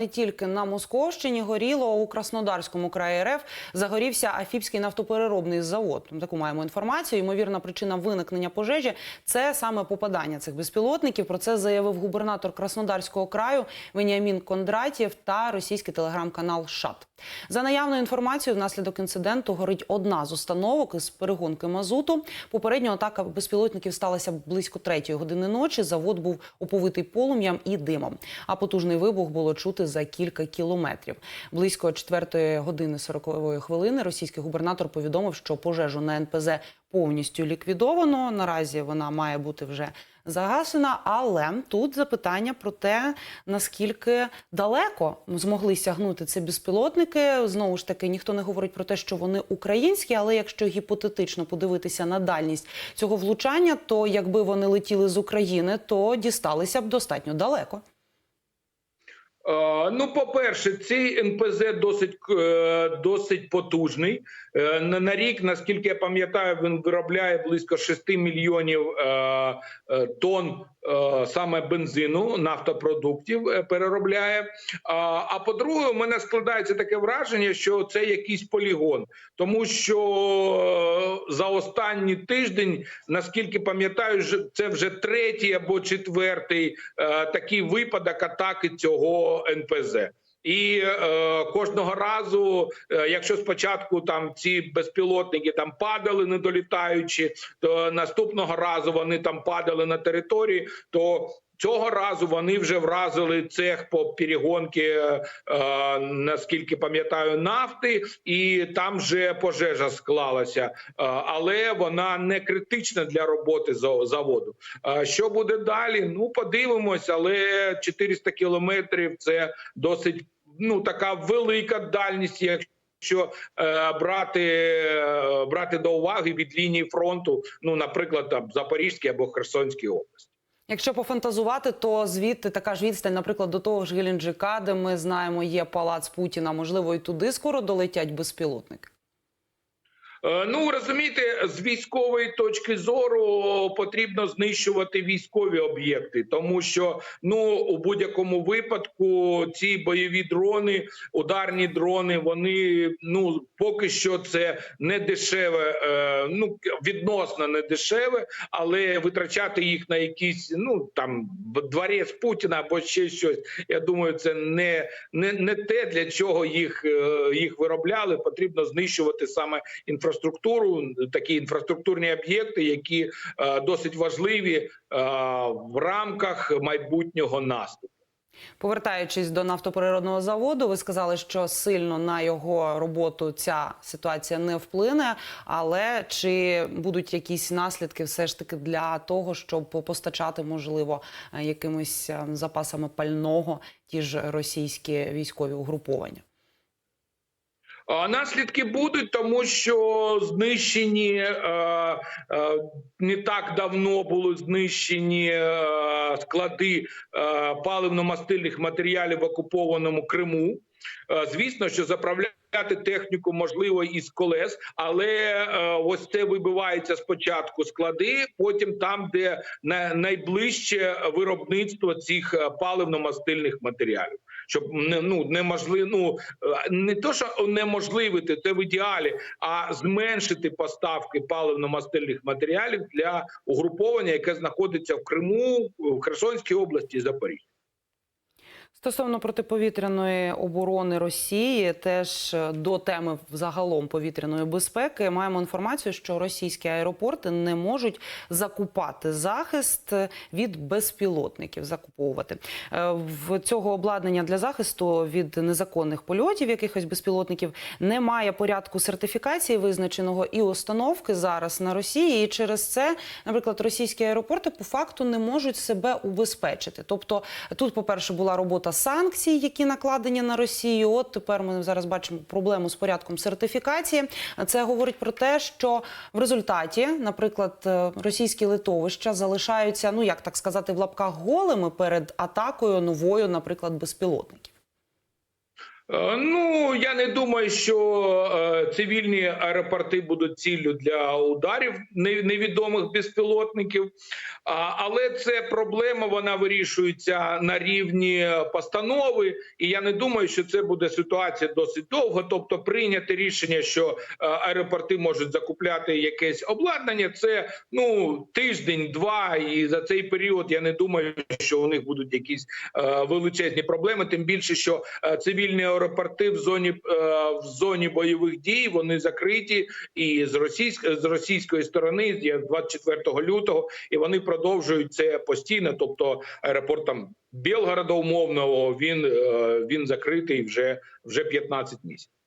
Не тільки на Московщині горіло у Краснодарському краї РФ загорівся Афіпський нафтопереробний завод. Таку маємо інформацію. Ймовірна причина виникнення пожежі це саме попадання цих безпілотників. Про це заявив губернатор Краснодарського краю Веніамін Кондратєв та російський телеграм-канал ШАТ. За наявною інформацією, внаслідок інциденту горить одна з установок із перегонки мазуту. Попередньо атака безпілотників сталася близько третьої години ночі. Завод був оповитий полум'ям і димом. А потужний вибух було чути за кілька кілометрів. Близько четвертої години 40 хвилини російський губернатор повідомив, що пожежу на НПЗ повністю ліквідовано. Наразі вона має бути вже загасена. Але тут запитання про те, наскільки далеко змогли сягнути ці безпілотники. Знову ж таки, ніхто не говорить про те, що вони українські, але якщо гіпотетично подивитися на дальність цього влучання, то якби вони летіли з України, то дісталися б достатньо далеко. Е, Ну, по-перше, цей НПЗ досить е, досить потужний. Е, На рік, наскільки я пам'ятаю, він виробляє близько 6 мільйонів тонн саме бензину, нафтопродуктів переробляє. А, по-друге, у мене складається таке враження, що це якийсь полігон, тому що за останній тиждень, наскільки пам'ятаю, це вже третій або четвертий такий випадок атаки цього НПЗ. І е, кожного разу, е, якщо спочатку там ці безпілотники там падали, не долітаючи, то наступного разу вони там падали на території, то Цього разу вони вже вразили цех по перегонки, е, е, наскільки пам'ятаю, нафти, і там вже пожежа склалася, Е, але вона не критична для роботи за- заводу. Що буде далі? Ну подивимось, але 400 кілометрів це досить ну така велика дальність. Якщо е, брати, е, брати до уваги від лінії фронту, ну наприклад, там Запорізькій або Херсонській області. Якщо пофантазувати, то звідти така ж відстань, наприклад, до того ж Геленджика, де ми знаємо, є палац Путіна. Можливо, і туди скоро долетять безпілотники. Е, Ну розумієте, з військової точки зору потрібно знищувати військові об'єкти, тому що ну у будь-якому випадку ці бойові дрони, ударні дрони, вони ну поки що це не дешеве, е, ну відносно не дешеве, але витрачати їх на якісь ну там дворець Путіна або ще щось. Я думаю, це не, не, не те, для чого їх, е, їх виробляли. Потрібно знищувати саме інфраструктуру, такі інфраструктурні об'єкти, які е, досить важливі е, в рамках майбутнього наступу. Повертаючись до нафтопереробного заводу, ви сказали, що сильно на його роботу ця ситуація не вплине. Але чи будуть якісь наслідки все ж таки для того, щоб постачати, можливо, е, якимись запасами пального ті ж російські військові угруповання? Наслідки будуть, тому що знищені е, е, не так давно були знищені е, склади паливно-мастильних матеріалів в окупованому Криму. Звісно, що заправляти техніку можливо із колес, але е, ось це вибивається спочатку склади, потім там, де на, найближче виробництво цих е, паливно-мастильних матеріалів, щоб не ну неможливо, ну е, не то, що унеможливити це в ідеалі, а зменшити поставки паливно-мастильних матеріалів для угруповання, яке знаходиться в Криму, в Херсонській області і Запоріжжі. Стосовно протиповітряної оборони Росії, теж е, до теми взагалом повітряної безпеки, маємо інформацію, що російські аеропорти не можуть закупати захист від безпілотників. Закуповувати Е, в цього обладнання для захисту від незаконних польотів якихось безпілотників немає порядку сертифікації визначеного і установки зараз на Росії. І через це, наприклад, російські аеропорти по факту не можуть себе убезпечити. Тобто, тут, по перше, була робота санкцій, які накладені на Росію. От тепер ми зараз бачимо проблему з порядком сертифікації. Це говорить про те, що в результаті, наприклад, е, російські литовища залишаються, ну як так сказати, в лапках голими перед атакою новою, наприклад, безпілотників. Е, Ну я не думаю, що е, цивільні аеропорти будуть ціллю для ударів невідомих безпілотників. Але це проблема. Вона вирішується на рівні постанови, і я не думаю, що це буде ситуація досить довго. Тобто, прийняти рішення, що е, аеропорти можуть закупляти якесь обладнання. Це ну тиждень-два, і за цей період я не думаю, що у них будуть якісь величезні проблеми. Тим більше, що цивільні аеропорти в зоні е, в зоні бойових дій вони закриті і з російської з російської сторони з 24 лютого, і вони продовжують це постійно. Тобто аеропорт там Білгорода умовного він, е, він закритий вже вже 15 місяців.